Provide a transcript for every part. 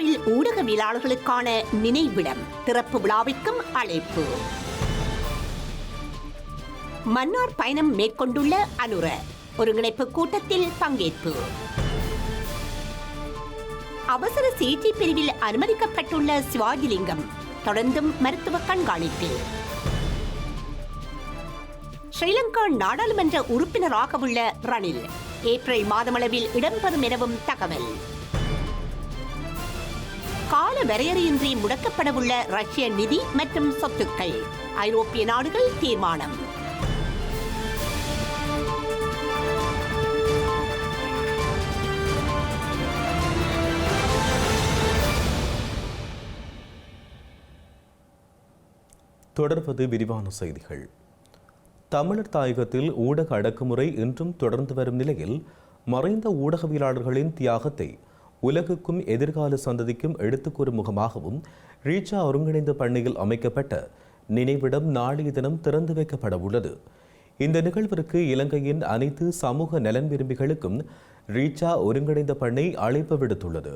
ரீட்டாவில் ஊடகவியலாளர்களுக்கான நினைவிடம் திறப்பு விழாவிற்கும் அழைப்பு. மன்னார் பயணம் மேற்கொண்டுள்ள அனுர ஒருங்கிணைப்பு கூட்டத்தில் பங்கேற்பு. அவசர சிகிச்சை பிரிவில் அனுமதிக்கப்பட்டுள்ள சிவாஜிலிங்கம் தொடர்ந்தும் மருத்துவ கண்காணிப்பு ஸ்ரீலங்கா நாடாளுமன்ற உறுப்பினராக உள்ள ரணில் ஏப்ரல் மாதமளவில் இடம்பெறும் எனவும் தகவல். கால வரையறையின்றி முடக்கப்படவுள்ள ரஷ்ய நிதி மற்றும் சொத்துக்கள். ஐரோப்பிய நாடுகள் தீர்மானம். தொடர்வது விரிவான செய்திகள். தமிழர் தாயகத்தில் ஊடக அடக்குமுறை இன்றும் தொடர்ந்து வரும் நிலையில் மறைந்த ஊடகவியலாளர்களின் தியாகத்தை உலகுக்கும் எதிர்கால சந்ததிக்கும் எடுத்துக்கூறும் முகமாகவும் ரீச்சா ஒருங்கிணைந்த பண்ணையில் அமைக்கப்பட்ட நினைவிடம் நாளைய தினம் திறந்து வைக்கப்பட உள்ளது. இந்த நிகழ்விற்கு இலங்கையின் அனைத்து சமூக நலன் விரும்பிகளுக்கும் ரீச்சா ஒருங்கிணைந்த பண்ணை அழைப்பு விடுத்துள்ளது.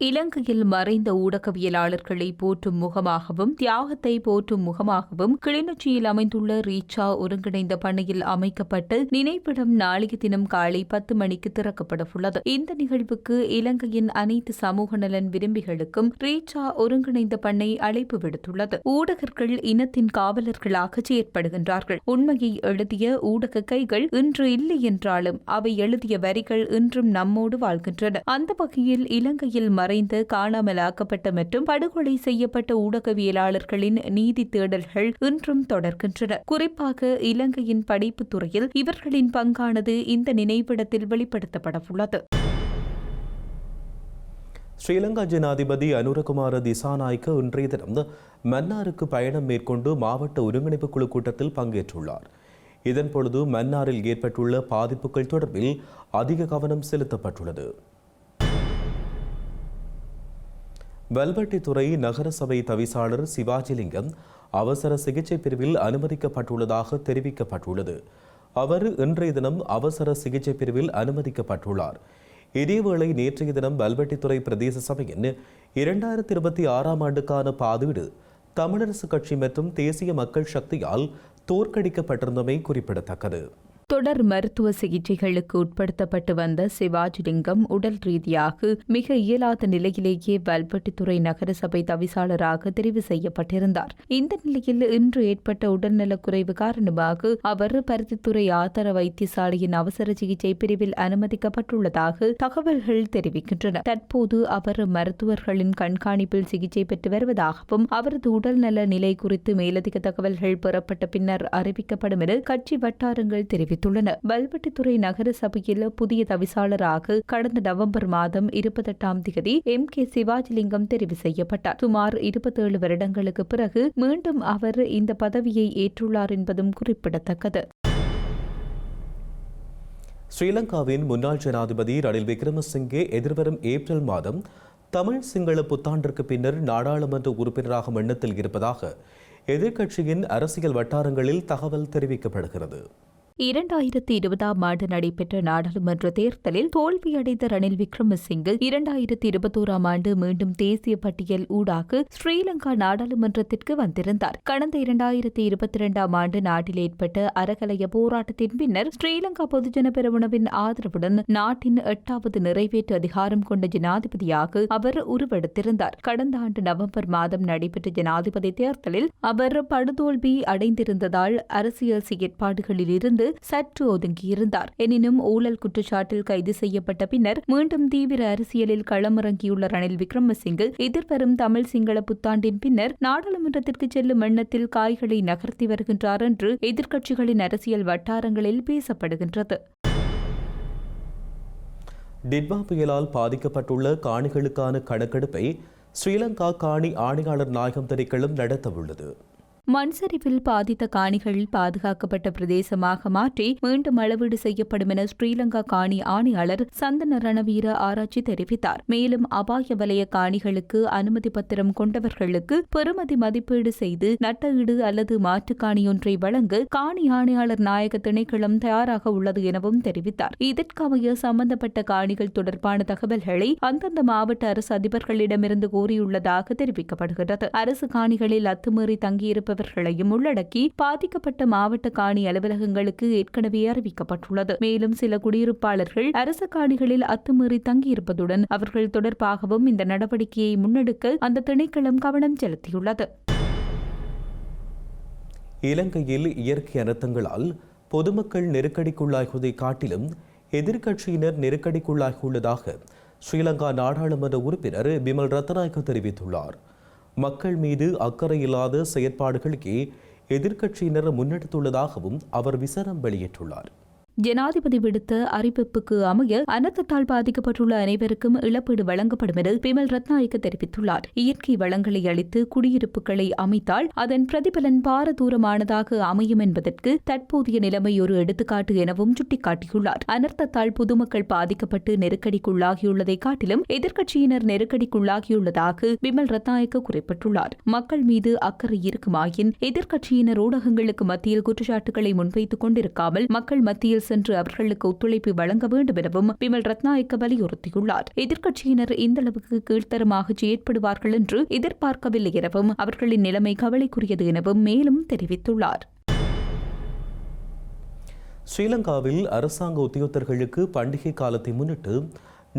இலங்கையில் மறைந்த ஊடகவியலாளர்களை போற்றும் முகமாகவும் தியாகத்தை போற்றும் முகமாகவும் கிளிநொச்சியில் அமைந்துள்ள ரீச்சா ஒருங்கிணைந்த பண்ணையில் அமைக்கப்பட்டு நினைவிடம் நாளைய தினம் காலை பத்து மணிக்கு திறக்கப்படவுள்ளது. இந்த நிகழ்வுக்கு இலங்கையின் அனைத்து சமூக நலன் விரும்பிகளுக்கும் ரீச்சா ஒருங்கிணைந்த பண்ணை அழைப்பு விடுத்துள்ளது. ஊடகர்கள் இனத்தின் காவலர்களாக செயற்படுகின்றார்கள். உண்மையை எழுதிய ஊடக கைகள் இன்று இல்லை என்றாலும் அவை எழுதிய வரிகள் இன்றும் நம்மோடு வாழ்கின்றன. அந்த வகையில் இலங்கையில் மறைந்து காணாமலாக்கப்பட்ட மற்றும் படுகொலை செய்யப்பட்ட ஊடகவியலாளர்களின் நீதி தேடல்கள் இன்றும் தொடர்கின்றன. குறிப்பாக இலங்கையின் படைப்பு துறையில் இவர்களின் பங்கானது இந்த நினைவிடத்தில் வெளிப்படுத்தப்படவுள்ளது ஸ்ரீலங்கா ஜனாதிபதி அனுரகுமார திசாநாய்க்க இன்றைய தினம் மன்னாருக்கு பயணம் மேற்கொண்டு மாவட்ட ஒருங்கிணைப்பு குழு கூட்டத்தில் பங்கேற்றுள்ளார். இதன் பொழுது மன்னாரில் ஏற்பட்டுள்ள பாதிப்புகள் தொடர்பில் அதிக கவனம் செலுத்தப்பட்டுள்ளது. வல்வெட்டித்துறை நகரசபை தவிசாளர் சிவாஜிலிங்கம் அவசர சிகிச்சை பிரிவில் அனுமதிக்கப்பட்டுள்ளதாக தெரிவிக்கப்பட்டுள்ளது. அவர் இன்றைய தினம் அவசர சிகிச்சை பிரிவில் அனுமதிக்கப்பட்டுள்ளார். இதேவேளை நேற்றைய தினம் வல்வெட்டித்துறை பிரதேச சபையின் இரண்டாயிரத்தி இருபத்தி ஆறாம் ஆண்டுக்கான பாதீடு தமிழரசு கட்சி மற்றும் தேசிய மக்கள் சக்தியால் தோற்கடிக்கப்பட்டிருந்தமை குறிப்பிடத்தக்கது. தொடர் மருத்துவ சிகிச்சைகளுக்கு உட்படுத்தப்பட்டு வந்த சிவாஜிலிங்கம் உடல் ரீதியாக மிக இயலாத நிலையிலேயே வல்பட்டித்துறை நகரசபை தவிசாளராக தெரிவு செய்யப்பட்டிருந்தார். இந்த நிலையில் இன்று ஏற்பட்ட உடல்நலக்குறைவு காரணமாக அவர் பருத்தித்துறை ஆதார வைத்தியசாலையின் அவசர சிகிச்சை பிரிவில் அனுமதிக்கப்பட்டுள்ளதாக தகவல்கள் தெரிவிக்கின்றன. தற்போது அவர் மருத்துவர்களின் கண்காணிப்பில் சிகிச்சை பெற்று வருவதாகவும் அவரது உடல்நல நிலை குறித்து மேலதிக தகவல்கள் பெறப்பட்ட பின்னர் அறிவிக்கப்படும் என கட்சி வட்டாரங்கள் தெரிவித்தன தெரிவித்துள்ளன வல்வெட்டித்துறை நகர சபையில் புதிய தவிசாளராக கடந்த நவம்பர் மாதம் இருபத்தெட்டாம் தேதி எம். கே. சிவாஜிலிங்கம் தெரிவு செய்யப்பட்டார். சுமார் இருபத்தேழு வருடங்களுக்கு பிறகு மீண்டும் அவர் இந்த பதவியை ஏற்றுள்ளார் என்பதும் குறிப்பிடத்தக்கது. ஸ்ரீலங்காவின் முன்னாள் ஜனாதிபதி ரணில் விக்ரமசிங்கே எதிர்வரும் ஏப்ரல் மாதம் தமிழ் சிங்கள புத்தாண்டிற்கு பின்னர் நாடாளுமன்ற உறுப்பினராக எண்ணத்தில் இருப்பதாக எதிர்க்கட்சியின் அரசியல் வட்டாரங்களில் தகவல் தெரிவிக்கப்படுகிறது. இரண்டாயிரத்தி இருபதாம் ஆண்டு நடைபெற்ற நாடாளுமன்ற தேர்தலில் தோல்வியடைந்த ரணில் விக்ரமசிங்கே இரண்டாயிரத்தி இருபத்தோராம் ஆண்டு மீண்டும் தேசிய பட்டியல் ஊடாக ஸ்ரீலங்கா நாடாளுமன்றத்திற்கு வந்திருந்தார். கடந்த இரண்டாயிரத்தி இருபத்தி இரண்டாம் ஆண்டு நாட்டில் ஏற்பட்ட அறகலைய போராட்டத்தின் பின்னர் ஸ்ரீலங்கா பொதுஜன பெருமனவின் ஆதரவுடன் நாட்டின் எட்டாவது நிறைவேற்று அதிகாரம் கொண்ட ஜனாதிபதியாக அவர் உருவெடுத்திருந்தார். கடந்த ஆண்டு நவம்பர் மாதம் நடைபெற்ற ஜனாதிபதி தேர்தலில் அவர் படுதோல்வி அடைந்திருந்ததால் அரசியல் செயற்பாடுகளில் இருந்து சற்று ஒதுங்கியிருந்தார். எனினும் ஊழல் குற்றச்சாட்டில் கைது செய்யப்பட்ட பின்னர் மீண்டும் தீவிர அரசியலில் களமிறங்கியுள்ள ரணில் விக்ரமசிங்கு எதிர்வரும் தமிழ் சிங்கள புத்தாண்டின் பின்னர் நாடாளுமன்றத்திற்கு செல்லும் எண்ணத்தில் காய்களை நகர்த்தி வருகின்றார் என்று எதிர்க்கட்சிகளின் அரசியல் வட்டாரங்களில் பேசப்படுகின்றது. டிட்வா புயலால் பாதிக்கப்பட்டுள்ள காணிகளுக்கான கணக்கெடுப்பை ஸ்ரீலங்கா காணி ஆணையாளர் நாயகம் திணைக்களம் நடத்தவுள்ளது. மண் சரிவில் பாதித்த காணிகள் பாதுகாக்கப்பட்ட பிரதேசமாக மாற்றி மீண்டும் அளவீடு செய்யப்படும் என ஸ்ரீலங்கா காணி ஆணையாளர் சந்தன ரணவீர ஆராய்ச்சி தெரிவித்தார். மேலும் அபாய வலய காணிகளுக்கு அனுமதி பத்திரம் கொண்டவர்களுக்கு பெறுமதி மதிப்பீடு செய்து நட்டஈடு அல்லது மாற்றுக் காணியொன்றை வழங்க காணி ஆணையாளர் நாயக திணைக்களம் தயாராக உள்ளது எனவும் தெரிவித்தார். இதற்கமைய சம்பந்தப்பட்ட காணிகள் தொடர்பான தகவல்களை அந்தந்த மாவட்ட அரசு அதிபர்களிடமிருந்து கோரியுள்ளதாக தெரிவிக்கப்படுகிறது. அரசு காணிகளில் அத்துமீறி மாணவர்களையும் உள்ளடக்கி பாதிக்கப்பட்ட மாவட்ட காணி அலுவலகங்களுக்கு ஏற்கனவே அறிவிக்கப்பட்டுள்ளது. மேலும் சில குடியிருப்பாளர்கள் அரசு காணிகளில் அத்துமீறி தங்கியிருப்பதுடன் அவர்கள் தொடர்பாகவும் இந்த நடவடிக்கையை முன்னெடுக்க அந்த திணைக்களம் கவனம் செலுத்தியுள்ளது. இலங்கையில் இயற்கை அனர்த்தங்களால் பொதுமக்கள் நெருக்கடிக்குள்ளாகுவதை காட்டிலும் எதிர்க்கட்சியினர் நெருக்கடிக்குள்ளாகியுள்ளதாக ஸ்ரீலங்கா நாடாளுமன்ற உறுப்பினர் பிமல் ரத்நாயக்க தெரிவித்துள்ளார். மக்கள் மீது அக்கறை இல்லாத செயற்பாடுகளுக்கே எதிர்க்கட்சியினர் முன்னெடுத்துள்ளதாகவும் அவர் விசாரம் வெளியிட்டுள்ளார். ஜனாதிபதி விடுத்த அறிவிப்புக்கு அமைய அனர்த்தத்தால் பாதிக்கப்பட்டுள்ள அனைவருக்கும் இழப்பீடு வழங்கப்படும் என பிமல் ரத்நாயக்க தெரிவித்துள்ளார். இயற்கை வளங்களை அளித்து குடியிருப்புகளை அமைத்தால் அதன் பிரதிபலன் பாரதூரமானதாக அமையும் என்பதற்கு தற்போதைய நிலைமை ஒரு எடுத்துக்காட்டு எனவும் சுட்டிக்காட்டியுள்ளார். அனர்த்தத்தால் பொதுமக்கள் பாதிக்கப்பட்டு நெருக்கடிக்குள்ளாகியுள்ளதை காட்டிலும் எதிர்க்கட்சியினர் நெருக்கடிக்குள்ளாகியுள்ளதாக பிமல் ரத்நாயக்க குறிப்பிட்டுள்ளார். மக்கள் மீது அக்கறை இருக்குமாயின் எதிர்க்கட்சியினர் ஊடகங்களுக்கு மத்தியில் குற்றச்சாட்டுகளை முன்வைத்துக் கொண்டிருக்காமல் மக்கள் மத்தியில் சென்று அவர்களுக்கு ஒத்துழைப்பு வழங்க வேண்டும் எனவும் விமல் ரத்நாயக்க வலியுறுத்தியுள்ளார். எதிர்க்கட்சியினர் இந்தளவுக்கு கீழ்த்தரமாக செயற்படுவார்கள் என்று எதிர்பார்க்கவில்லை எனவும் அவர்களின் நிலைமை கவலைக்குரியது எனவும் மேலும் தெரிவித்துள்ளார். ஸ்ரீலங்காவில் அரசாங்க உத்தியோகத்தர்களுக்கு பண்டிகை காலத்தை முன்னிட்டு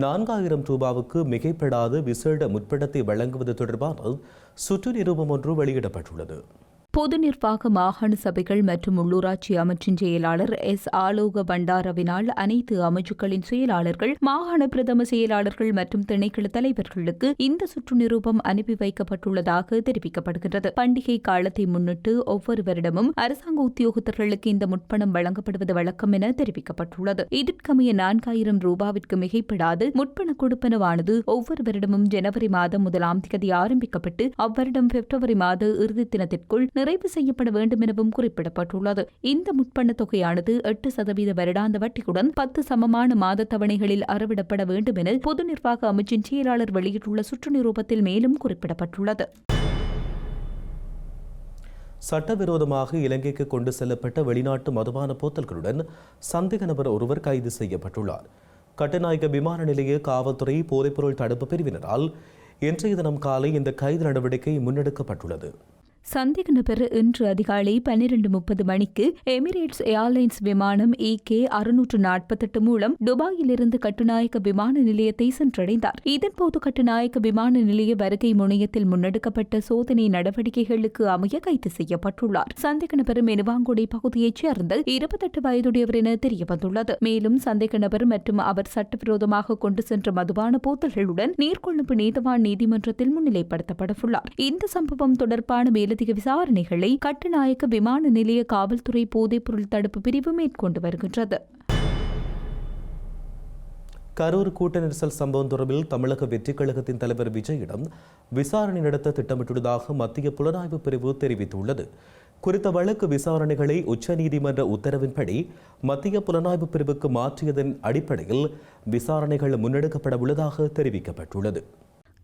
நான்காயிரம் ரூபாவுக்கு மிகைப்படாத விசேட முற்படத்தை வழங்குவது தொடர்பான சுற்று நிரூபம் ஒன்று வெளியிடப்பட்டுள்ளது. பொது நிர்வாக மாகாண சபைகள் மற்றும் உள்ளூராட்சி அமைச்சின் செயலாளர் எஸ். ஆலோக பண்டாரவினால் அனைத்து அமைச்சுக்களின் செயலாளர்கள் மாகாண பிரதம செயலாளர்கள் மற்றும் திணைக்கள தலைவர்களுக்கு இந்த சுற்று நிரூபம் அனுப்பி வைக்கப்பட்டுள்ளதாக தெரிவிக்கப்படுகிறது பண்டிகை காலத்தை முன்னிட்டு ஒவ்வொரு வருடமும் அரசாங்க உத்தியோகத்தர்களுக்கு இந்த முற்பணம் வழங்கப்படுவது வழக்கம் என தெரிவிக்கப்பட்டுள்ளது. இதற்கமைய நான்காயிரம் ரூபாவிற்கு மிகைப்படாது முற்பண கொடுப்பனவானது ஒவ்வொரு வருடமும் ஜனவரி மாதம் முதலாம் தேதி ஆரம்பிக்கப்பட்டு அவ்வருடம் பிப்ரவரி மாத இறுதி தினத்திற்குள் நிறைவு செய்யப்பட வேண்டும் எனவும் குறிப்பிடப்பட்டுள்ளது. இந்த முற்பண்ண தொகையானது எட்டு சதவீத வருடாந்த வட்டியுடன் பத்து சமமான மாத தவணைகளில் அறவிடப்பட வேண்டும் என பொது நிர்வாக அமைச்சின் செயலாளர் வெளியிட்டுள்ள சுற்று நிரூபத்தில் மேலும் குறிப்பிடப்பட்டுள்ளது. சட்டவிரோதமாக இலங்கைக்கு கொண்டு செல்லப்பட்ட வெளிநாட்டு மதுபான போத்தல்களுடன் சந்தேக நபர் ஒருவர் கைது செய்யப்பட்டுள்ளார். கட்டுநாயக விமான நிலைய காவல்துறை போதைப்பொருள் தடுப்பு பிரிவினரால் இன்றைய தினம் காலை இந்த கைது நடவடிக்கை முன்னெடுக்கப்பட்டுள்ளது. சந்தேக நபர் இன்று அதிகாலை பன்னிரண்டு முப்பது மணிக்கு எமிரேட்ஸ் ஏர்லைன்ஸ் விமானம் ஏ கே அறுநூற்று நாற்பத்தெட்டு மூலம் துபாயிலிருந்து கட்டுநாயக்க விமான நிலையத்தை சென்றடைந்தார். இதன்போது கட்டுநாயக்க விமான நிலைய வருகை முனையத்தில் முன்னெடுக்கப்பட்ட சோதனை நடவடிக்கைகளுக்கு அமைய கைது செய்யப்பட்டுள்ளார். சந்தேக நபர் மெனுவாங்குடி பகுதியைச் சேர்ந்த இருபத்தெட்டு வயதுடையவர் என தெரியவந்துள்ளது. மேலும் சந்தேக நபர் மற்றும் அவர் சட்டவிரோதமாக கொண்டு சென்ற மதுபான போத்தல்களுடன் நீர்கொழும்பு நீதவான் நீதிமன்றத்தில் முன்னிலைப்படுத்தப்படவுள்ளார். இந்த சம்பவம் தொடர்பான மேலதிக விசாரணைகளை கட்டுநாயக்க விமான நிலைய காவல்துறை போதைப்பொருள் தடுப்பு பிரிவு மேற்கொண்டு வருகின்றது. கரூர் கூட்ட நெரிசல் சம்பவம் தொடர்பில் தமிழக வெற்றிக் கழகத்தின் தலைவர் விஜயிடம் விசாரணை நடத்த திட்டமிட்டுள்ளதாக மத்திய புலனாய்வு பிரிவு தெரிவித்துள்ளது. குறித்த வழக்கு விசாரணைகளை உச்சநீதிமன்ற உத்தரவின்படி மத்திய புலனாய்வு பிரிவுக்கு மாற்றியதன் அடிப்படையில் விசாரணைகள் முன்னெடுக்கப்பட உள்ளதாக தெரிவிக்கப்பட்டுள்ளது.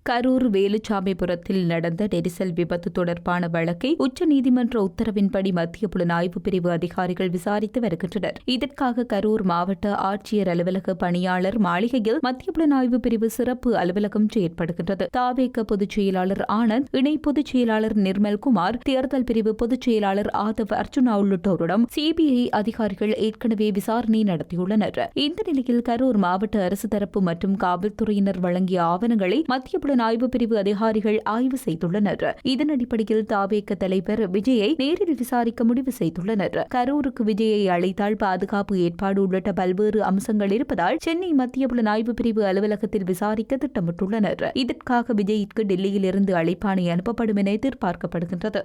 கரூர் வேலுச்சாமிபுரத்தில் நடந்த நெரிசல் விபத்து தொடர்பான வழக்கை உச்சநீதிமன்ற உத்தரவின்படி மத்திய புலனாய்வு பிரிவு அதிகாரிகள் விசாரித்து வருகின்றனர். இதற்காக கரூர் மாவட்ட ஆட்சியர் அலுவலக பணியாளர் மாளிகையில் மத்திய புலனாய்வு பிரிவு சிறப்பு அலுவலகம் செயற்படுகின்றது. தாவேக பொதுச் செயலாளர் ஆனந்த் இணை பொதுச் செயலாளர் நிர்மல்குமார் தேர்தல் பிரிவு பொதுச் செயலாளர் ஆதவ் அர்ஜுனா உள்ளிட்டோருடன் சிபிஐ அதிகாரிகள் ஏற்கனவே விசாரணை நடத்தியுள்ளனர். இந்த நிலையில் கரூர் மாவட்ட அரசு தரப்பு மற்றும் காவல்துறையினர் வழங்கிய ஆவணங்களை மத்திய புலனாய்வு பிரிவு அதிகாரிகள் ஆய்வு செய்துள்ளனர். இதன் அடிப்படையில் தாவேக்க தலைவர் விஜயை நேரில் விசாரிக்க முடிவு செய்துள்ளனர். கரூருக்கு விஜயை அழைத்தால் பாதுகாப்பு ஏற்பாடு உள்ளிட்ட பல்வேறு அம்சங்கள் இருப்பதால் சென்னை மத்திய புலனாய்வு பிரிவு அலுவலகத்தில் விசாரிக்க திட்டமிட்டுள்ளனர். இதற்காக விஜய்க்கு டெல்லியில் இருந்து அழைப்பாணை அனுப்பப்படும் என எதிர்பார்க்கப்படுகின்றது.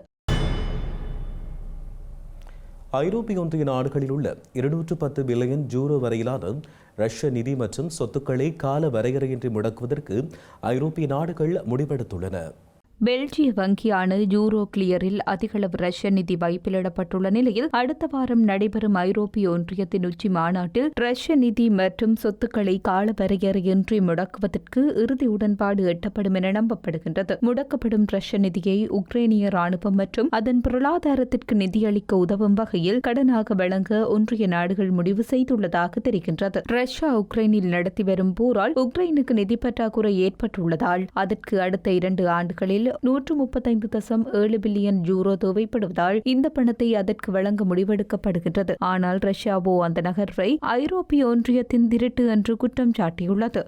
ஐரோப்பிய ஒன்றிய நாடுகளில் உள்ள இருநூற்று பத்து பில்லியன் ஜூரோ வரையிலான ரஷ்ய நிதி மற்றும் சொத்துக்களை கால வரையறையின்றி முடக்குவதற்கு ஐரோப்பிய நாடுகள் முடிவெடுத்துள்ளன. பெல்ஜிய வங்கியான யூரோ கிளியரில் அதிகளவு ரஷ்ய நிதி வைப்பிலிடப்பட்டுள்ள நிலையில் அடுத்த வாரம் நடைபெறும் ஐரோப்பிய ஒன்றியத்தின் உச்சி மாநாட்டில் ரஷ்ய நிதி மற்றும் சொத்துக்களை கால வரையறையின்றி முடக்குவதற்கு இறுதி உடன்பாடு எட்டப்படும் என நம்பப்படுகின்றது. முடக்கப்படும் ரஷ்ய நிதியை உக்ரைனிய ராணுவம் மற்றும் அதன் பொருளாதாரத்திற்கு நிதியளிக்க உதவும் வகையில் கடனாக வழங்க ஒன்றிய நாடுகள் முடிவு செய்துள்ளதாக தெரிகின்றது. ரஷ்யா உக்ரைனில் நடத்தி வரும் போரால் உக்ரைனுக்கு நிதி பற்றாக்குறை ஏற்பட்டுள்ளதால் அதற்கு அடுத்த இரண்டு ஆண்டுகளில் நூற்று முப்பத்தைந்து தசம் ஏழு பில்லியன் யூரோ தேவைப்படுவதால் இந்த பணத்தை அதற்கு வழங்க முடிவெடுக்கப்படுகின்றது. ஆனால் ரஷ்யாவோ அந்த நகர்வை ஐரோப்பிய ஒன்றியத்தின் திருட்டு என்று குற்றம் சாட்டியுள்ளது.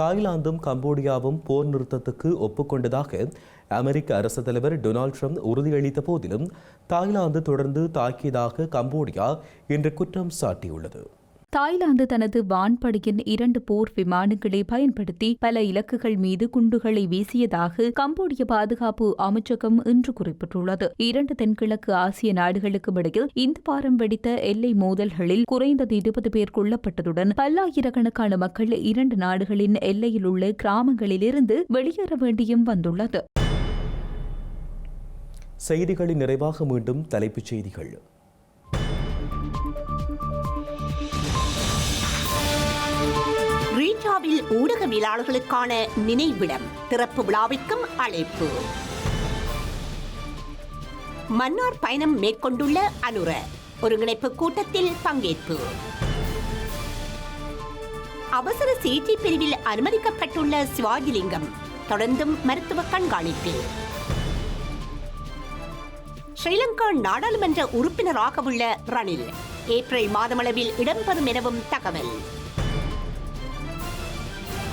தாய்லாந்தும் கம்போடியாவும் போர் நிறுத்தத்துக்கு ஒப்புக்கொண்டதாக அமெரிக்க அரசு தலைவர் டொனால்ட் ட்ரம்ப் உறுதியளித்த போதிலும் தாய்லாந்து தொடர்ந்து தாக்கியதாக கம்போடியா இன்று குற்றம் சாட்டியுள்ளது. தாய்லாந்து தனது வான்படையின் இரண்டு போர் விமானங்களை பயன்படுத்தி பல இலக்குகள் மீது குண்டுகளை வீசியதாக கம்போடிய பாதுகாப்பு அமைச்சகம் இன்று குறிப்பிட்டுள்ளது. இரண்டு தென்கிழக்கு ஆசிய நாடுகளுக்கும் இடையில் இந்த வாரம் வெடித்த எல்லை மோதல்களில் குறைந்தது இருபது பேர் கொல்லப்பட்டதுடன் பல்லாயிரக்கணக்கான மக்கள் இரண்டு நாடுகளின் எல்லையில் உள்ள கிராமங்களிலிருந்து வெளியேற வேண்டியும் வந்துள்ளது. செய்திகளின் நிறைவாக மீண்டும் தலைப்புச் செய்திகள். ஊடகவியலாளர்களுக்கான நினைவிடம் திறப்பு விழாவிற்கும் அழைப்பு. மன்னார் பயணம் மேற்கொண்டுள்ள அனுர ஒருங்கிணைப்பு கூட்டத்தில் பங்கேற்பு. அவசர சிகிச்சை பிரிவில் அனுமதிக்கப்பட்டுள்ள சிவாஜிலிங்கம் தொடர்ந்தும் மருத்துவ கண்காணிப்பு ஸ்ரீலங்கா நாடாளுமன்ற உறுப்பினராக உள்ள ரணில் ஏப்ரல் மாதமளவில் இடம்பெறும் எனவும் தகவல்.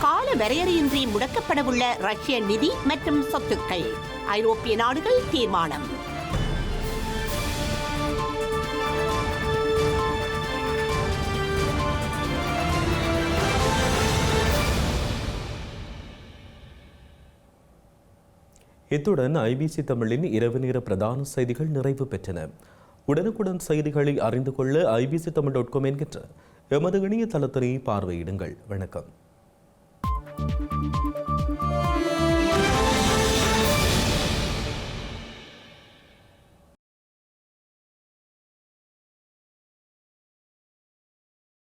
கால வரையறையின்றி முடக்கப்படவுள்ள ரஷ்ய நிதி மற்றும் சொத்துக்கள். ஐரோப்பிய நாடுகள் தீர்மானம். இத்துடன் ஐபிசி தமிழின் இரவு நேர பிரதான செய்திகள் நிறைவு பெற்றன. உடனுக்குடன் செய்திகளை அறிந்து கொள்ள ஐபிசி தமிழ் டாட் காம் என்கின்ற எமது இணையதளத்தினை பார்வையிடுங்கள். வணக்கம். Thank you.